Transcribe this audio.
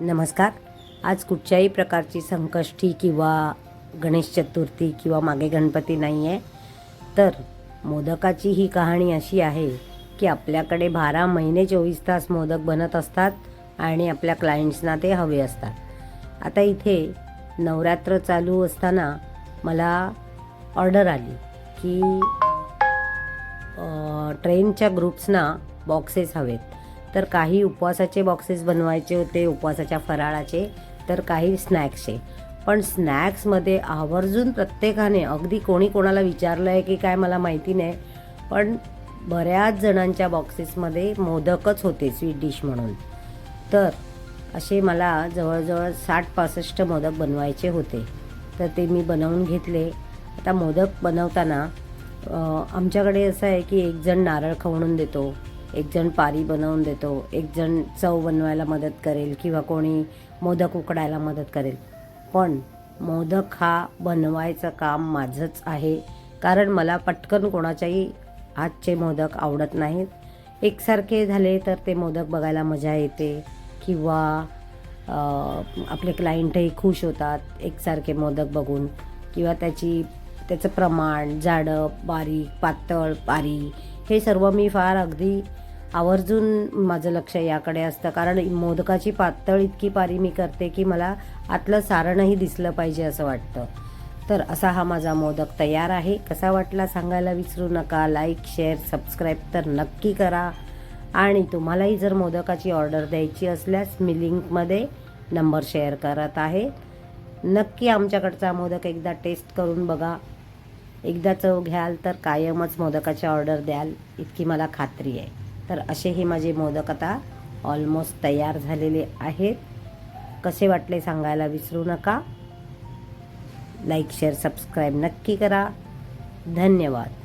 नमस्कार. आज कुठच्याही प्रकारची संकष्टी किंवा गणेश चतुर्थी किंवा मागे गणपती नाही आहे तर मोदकाची ही कहाणी अशी आहे की आपल्याकडे बारा महिने चोवीस तास मोदक बनत असतात आणि आपल्या क्लायंट्सना ते हवे असतात. आता इथे नवरात्र चालू असताना मला ऑर्डर आली की ट्रेनच्या ग्रुप्सना बॉक्सेस हवेत. तर काही उपवासाचे बॉक्सेस बनवायचे होते उपवासाच्या फराळाचे तर काही स्नॅक्सचे पण स्नॅक्समध्ये आवर्जून प्रत्येकाने अगदी कोणी कोणाला विचारलं आहे की काय मला माहिती नाही पण बऱ्याच जणांच्या बॉक्सेसमध्ये मोदकच होते स्वीट डिश म्हणून. तर असे मला जवळजवळ साठ पासष्ट मोदक बनवायचे होते. तर ते मी बनवून घेतले. आता मोदक बनवताना आमच्याकडे असं आहे की एकजण नारळ खवणून देतो एक जण पारी बनवून देतो एक जण चव बनवायला मदत करेल किंवा कोणी मोदक उकडायला मदत करेल. पण मोदक हा बनवायचं काम माझंच आहे कारण मला पटकन कोणाच्याही हातचे मोदक आवडत नाहीत. एकसारखे झाले तर ते मोदक बघायला मजा येते किंवा आपले क्लायंटही खुश होतात एकसारखे मोदक बघून किंवा त्याची त्याचं प्रमाण जाडं बारीक पातळ पारी हे सर्व मी फार अगदी आवर्जून माझं लक्ष याकडे असतं. कारण मोदकाची पातळ इतकी पारी मी करते की मला आतलं सारणही दिसलं पाहिजे असं वाटतं. तर असा हा माझा मोदक तयार आहे. कसा वाटला सांगायला विसरू नका. लाईक शेअर सबस्क्राईब तर नक्की करा. आणि तुम्हालाही जर मोदकाची ऑर्डर द्यायची असल्यास मी लिंकमध्ये नंबर शेअर करत आहे. नक्की आमच्याकडचा मोदक एकदा टेस्ट करून बघा. एकदा चव घ्याल तर कायमच मोदकाची ऑर्डर द्याल. इतकी मला खात्री आहे. तर असे हे माझे मोदक आता ऑलमोस्ट तयार झालेले आहेत. कसे वाटले सांगायला विसरू नका. लाईक शेअर सबस्क्राईब नक्की करा. धन्यवाद.